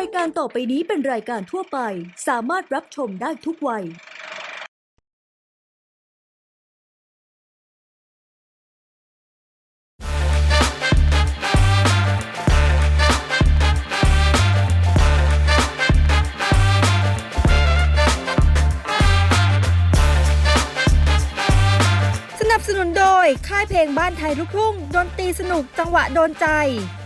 ายการต่อไปนี้เป็นรายการทั่วไป สามารถรับชมได้ทุกวัย สนับสนุนโดย ค่ายเพลงบ้านไทยลูกทุ่งดนตรีสนุกจังหวะโดนใจ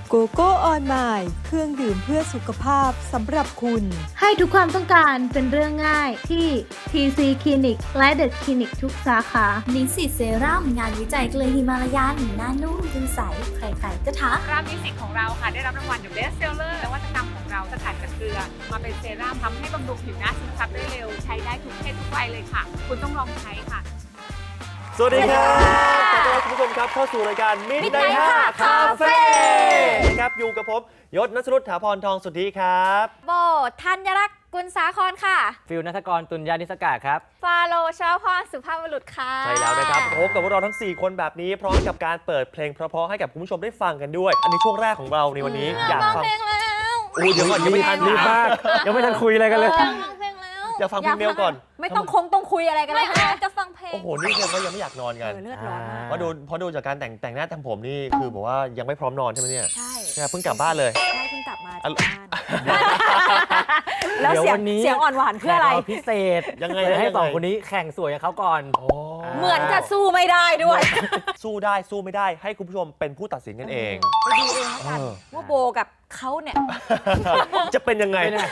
โกโก้ออนไมล์เครื่องดื่มเพื่อสุขภาพสำหรับคุณ ให้ทุกความต้องการเป็นเรื่องง่ายที่ TC Clinic และ The Clinic ทุกสาขานิสสิตเซรั่มงานวิจัยเกลือฮิมาลายัน หน้านุ่มดูใส ใครๆก็ทักร้านมิวสิกของเราค่ะ ได้รับรางวัลอยู่เบสเซลเลอร์นวัตกรรมของเราสกัดจากเกลือ มาเป็นเซรั่มทำให้บำรุงผิวหน้าซึมซับได้เร็ว ใช้ได้ทุกเพศทุกวัยเลยค่ะ คุณต้องลองใช้ค่ะ สวัสดีครับขอ ต้อนรับคุณผู้ชมครับเข้าสู่รายการมิดไน Midnight ห้าค่ะคาเฟ่ Cafe นะครับอยู่กับผมยศนัสรุตถาพรทองสุทธิครับ โบธัญรักษ์กุลสาครค่ะ ฟิลนัทกรตุลยานิสกาครับ ฟาโลชาวพรสุภาพบุรุษค่ะ ใช่แล้วนะครับพบกับพวกเราทั้ง 4 คนแบบนี้ พร้อมกับการเปิดเพลงเพราะๆให้กับคุณผู้ชมได้ฟังกันด้วย อันนี้ช่วงแรกของเราในวันนี้อยากฟังฟังเพลงแล้ว โอ้ยเดี๋ยวก่อนยังไม่ทันรีบมากยังไม่ทันคุยอะไรกันเลยอยากฟังเพลงแล้ว อยากฟังเพลงเมลก่อน ไม่ต้องคงต้องคุยอะไรกันไม่เลยเอาจะฟังเพลง โอ้โห นี่คือว่ายังไม่อยากนอนกันเลือดร้อนมาก เพราะดูเพราะดูจากการแต่งแต่งหน้าทำผมนี่คือบอกว่ายังไม่พร้อมนอนใช่ไหมเนี่ยใช่เนี่ยเพิ่งกลับบ้านเลย ใช่เพิ่งกลับมาอะจากบ้านแล้วเดี๋ยวเสียงวันนี้ เสียงอ่อนหวานเพื่ออะไร แขกเาพิเศษยังไงเลยให้ยังไง สองคนนี้แข่งสวยกับเขาก่อน โอ้เหมือนจะสู้ไม่ได้ด้วยสู้ได้สู้ไม่ได้ให้คุณผู้ชมเป็นผู้ตัดสินกันเอง ไปดูเองแล้วกันเออ ว่าโบกับเขาเนี่ย จะเป็นยังไง เป็นไง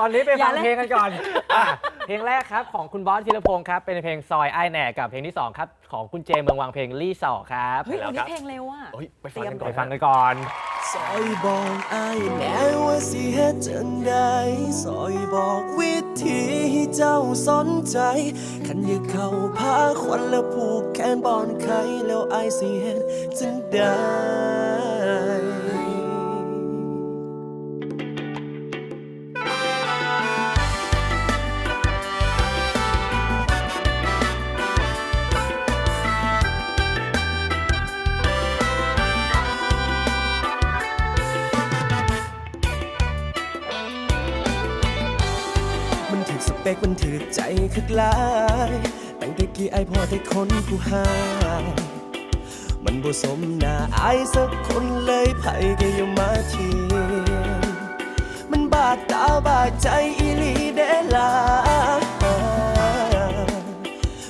ตอนนี้ไปอย่าฟังเลยเพลงกันก่อนอะเพลงแรกครับของคุณบอสธีรพงศ์ครับเป็นเพลงซอยไอ้ายแหน่กับเพลงที่สองครับของคุณเจเมืองวังเพลงลี่สอครับเฮ้ยแล้ววันครันี้บเพลงเร็วอะ เฮ้ยไปฟังกันก่อไปนฟังกันก่อน ซอยบอกไอ้ายแน่ว่าสิเฮ็ดจังใดซอยบอกวิธีให้เจ้าสนใจ คันอยากเข้าพาควันแล้วผูกแขนบอนไขแล้วไอ้ายสิเฮ็ดจังใด คึกหลายตั้งแต่กี้ไอายพอได้คนผู้หา มันบ่สมหน้าไอายสักคนเลยไผก็อย่ามาเทียมมันบาดตาบาดใจอีหลีเดลา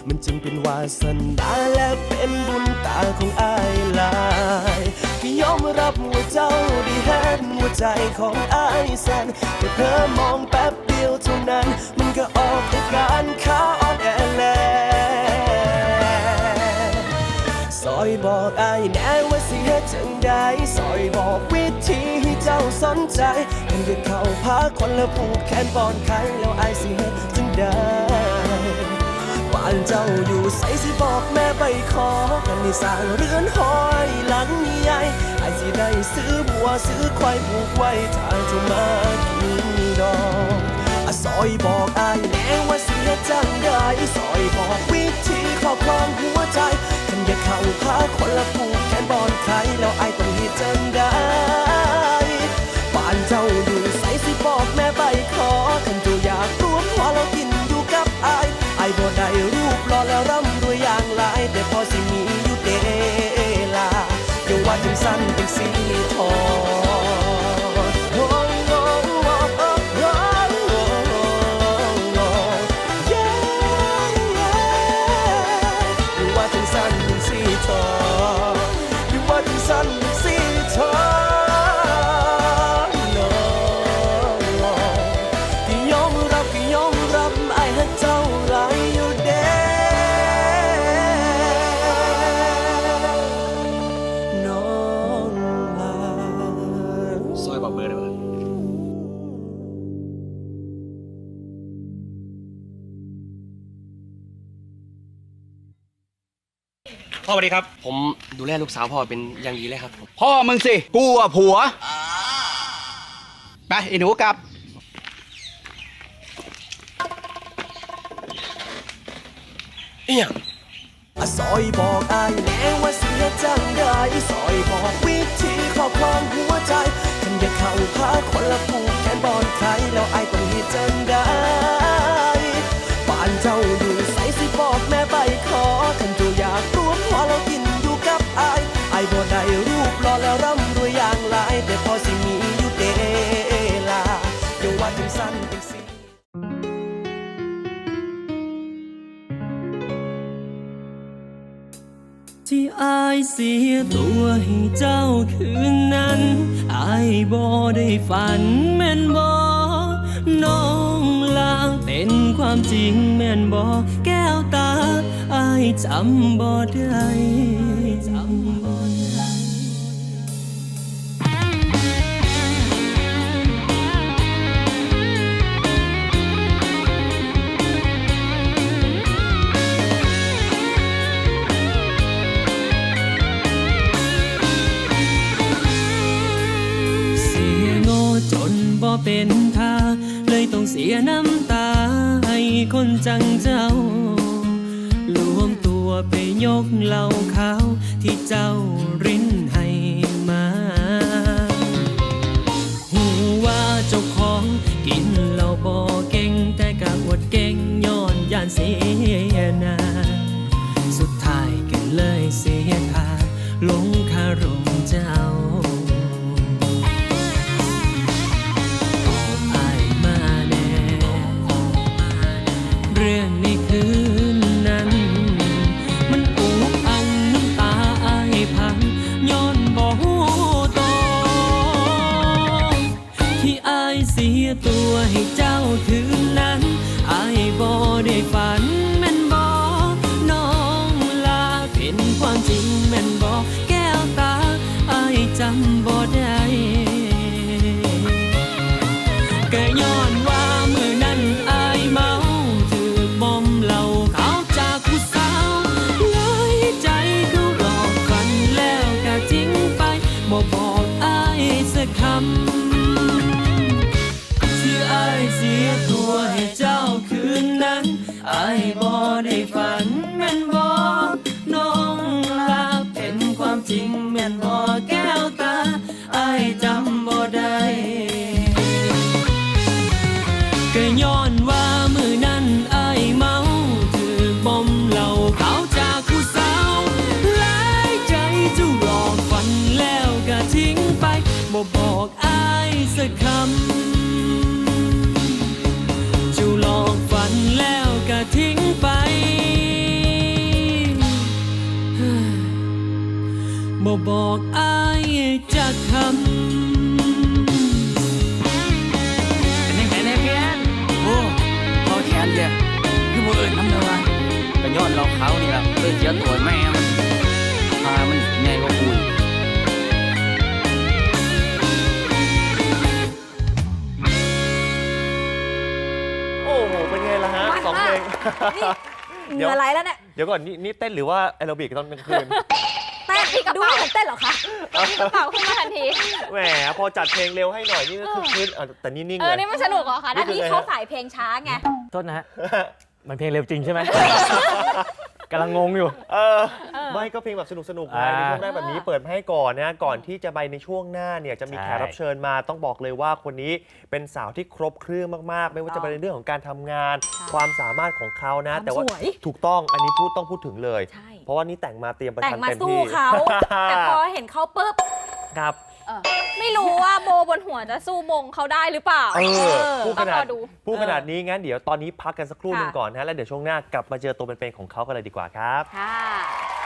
มันจึงเป็นวาสนาและเป็นบุญตาของอายหลาย ที่ยอมรับว่าเจ้าได้เห็นหัวใจของอายสั่นแต่เพิ่มมองแป๊บเดียวเท่านั้น มันก็ออกอาการขาอ่อนแอแล้วซอยบอกอายแน่ว่าสิเฮ็ดจังใดซอยบอกวิธีให้เจ้าสนใจกันจะเข้าพาคนละผูกแขนปอนไขแล้วอายสิเฮ็ดจังใดานเจ้าอยู่ใส่สิบอกแม่ไปขอกันนี่สร้างเรือนหอยหลังใหญ่อายสิได้ซื้อบัวซื้อควายผูกไว้ถ้าเจ้ามากินดอกอซอยบอกอายแน่ว่าเฮ็ดจังใดซอยบอกวิธีครอบครองหัวใจคันอยาเข้าพาคนละผูกแขนบอนไขแล้วไอายต้องเฮ็ดจังได้บ้านเจ้า พ่อสวัสดีครับ ผมดูแลลูกสาวพ่อเป็นอย่างดีเลยครับผมพ่อมึงสิ กูอะผัว ไปไอ้หนูกลับอีหยังอะซอยบอกอายแน่ รอแล้วร่ำรวยอย่างไรแต่พอสิมีอยู่เดลาอย่าว่าจังสั้นจังสีที่อายเสียตัวให้เจ้าคืนนั้นอายบ่ได้ฝันแม่นบ่น้องลางเป็นความจริงแม่นบอกแก้วตาอายจำบ่ได้จำ เสียน้ำตาให้คนจังเจ้ารวมตัวไปยกเหล้าขาวที่เจ้ารินให้มาหูว่าเจ้าของกินเหล้าบ่เก่งแต่กะอวดเก่งย้อนย่านเสียนา สุดท้ายก็เลยเสียทาลง สักคำที่อายเสียตัวให้เจ้าคืนนั้นอายบ่ได้ฝันแม่นบ่น้องลาเป็นความจริงแม่นบ่แก้วตาอายจำบ่ได้ บ่บอกอายจักคำเป็นยังไงเนี่ยเพียนโอ้พอแขนเดียคือบ่เอิญน้ำเนื้อวะก็ย้อนเราเขานี่ละเลยเสียตัวแม่มันพามันใหญ่กว่ากูอีกโอ้โหเป็นไงล่ะฮะสองเพลงเหงื่อไหลแล้วเนี่ย เดี๋ยวก่อนนี่นี่เต้นหรือว่าแอโรบิกตอนกลางคืน เต้นดูเหมือนเต้นเหรอคะมีกระเป๋าขึ้นมาทันทีแหมพอจัดเพลงเร็วให้หน่อยนี่ก็คือคืนอะแต่นี่นิ่งเอเลอยนี่มันสนุกเหรอคะนี่อันคือนี้ไงเขาฮะ สายเพลงช้าไง โทษนะฮะ มันเพลงเร็วจริงใช่ไหม กำลังงงอยู่ เออไม่ก็เพลงแบบสนุกสนุกๆไงอ่าในช่วงแรกแบบนี้เปิดมาให้ก่อนนะก่อนที่จะไปในช่วงหน้าเนี่ยจะมีใช่แขกรับเชิญมาต้องบอกเลยว่าคนนี้เป็นสาวที่ครบเครื่องมากๆ ไม่ว่าจะเป็นในเรื่องของการทำงาน ความสามารถของเขานะความแต่ว่าสวย ถูกต้องอันนี้พูดต้องพูดถึงเลย ใช่เพ ราะว่านี่แต่งมาเตรียมประแต่ชังนมาเต็มสู้ที่เขา แต่พอเห็นเขาปุ๊บครับไม่รู้ว่าโบบนหัวจะสู้มงเขาได้หรือเปล่าเออพูดขต้องนาดรอดู พูดขนาดนี้งั้นเดี๋ยวตอนนี้พักกันสักครู่หนึงค่ะ ก่อนนะแล้วเดี๋ยวช่วงหน้ากลับมาเจอตัวเป็นๆของเขากันเลยดีกว่าครับ ค่ะ